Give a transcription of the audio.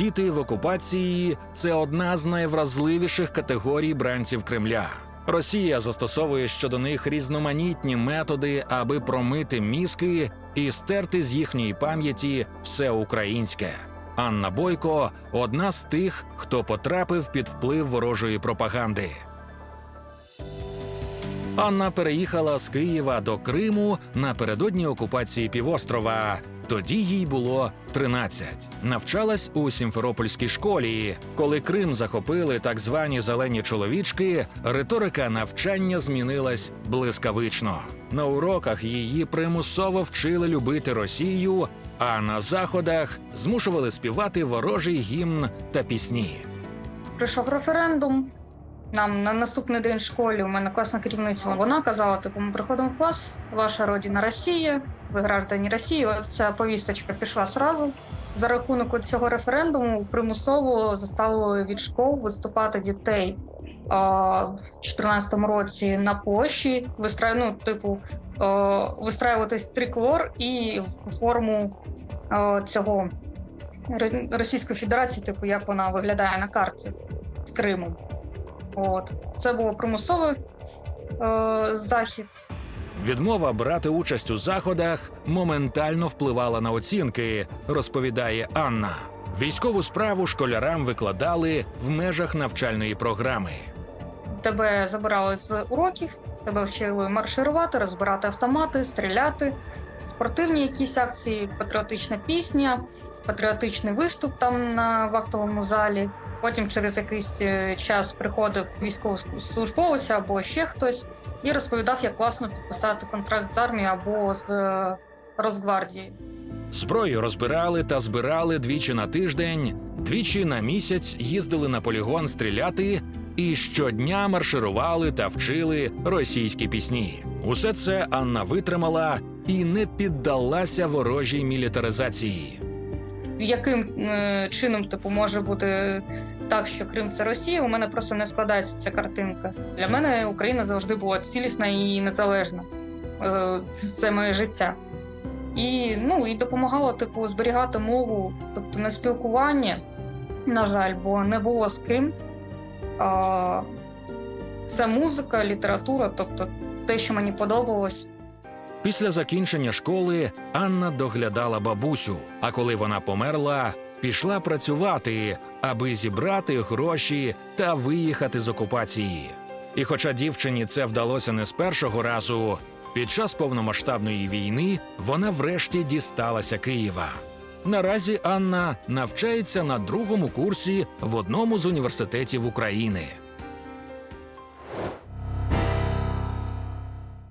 Діти в окупації це одна з найвразливіших категорій бранців Кремля. Росія застосовує щодо них різноманітні методи, аби промити мізки і стерти з їхньої пам'яті все українське. Анна Бойко одна з тих, хто потрапив під вплив ворожої пропаганди. Анна переїхала з Києва до Криму напередодні окупації півострова. Тоді їй було 13. Навчалась у Сімферопольській школі. Коли Крим захопили так звані зелені чоловічки, риторика навчання змінилась блискавично. На уроках її примусово вчили любити Росію, а на заходах змушували співати ворожий гімн та пісні. Прийшов референдум. Нам на наступний день в школі у мене класна керівниця. Вона казала: типу, ми приходимо в клас, ваша родина Росія, ви граждані Росії. Ця повісточка пішла сразу. За рахунок цього референдуму примусово заставили від школ виступати дітей а, в 2014 році на площі, вистра... ну, типу, а, вистраюватись триколор і в форму а, цього Ро- Російської Федерації, типу, як вона виглядає на карті з Криму. От це було примусовий е, захід. Відмова брати участь у заходах моментально впливала на оцінки, розповідає Анна. Військову справу школярам викладали в межах навчальної програми. Тебе забирали з уроків, тебе вчили марширувати, розбирати автомати, стріляти, спортивні якісь акції, патріотична пісня, патріотичний виступ там на вахтовому залі. Потім через якийсь е, час приходив військовослужбовець або ще хтось і розповідав, як класно підписати контракт з армією або з е, Росгвардією. Зброю розбирали та збирали двічі на тиждень, двічі на місяць їздили на полігон стріляти і щодня марширували та вчили російські пісні. Усе це Анна витримала і не піддалася ворожій мілітаризації. Яким е, чином типу може бути так, що Крим це Росія, у мене просто не складається ця картинка. Для мене Україна завжди була цілісна і незалежна. Е, Це, моє життя. І ну і допомагала типу зберігати мову, тобто не спілкування, на жаль, бо не було з ким. Це музика, література, тобто те, що мені подобалось. Після закінчення школи Анна доглядала бабусю, а коли вона померла, пішла працювати, аби зібрати гроші та виїхати з окупації. І хоча дівчині це вдалося не з першого разу, під час повномасштабної війни вона врешті дісталася Києва. Наразі Анна навчається на другому курсі в одному з університетів України.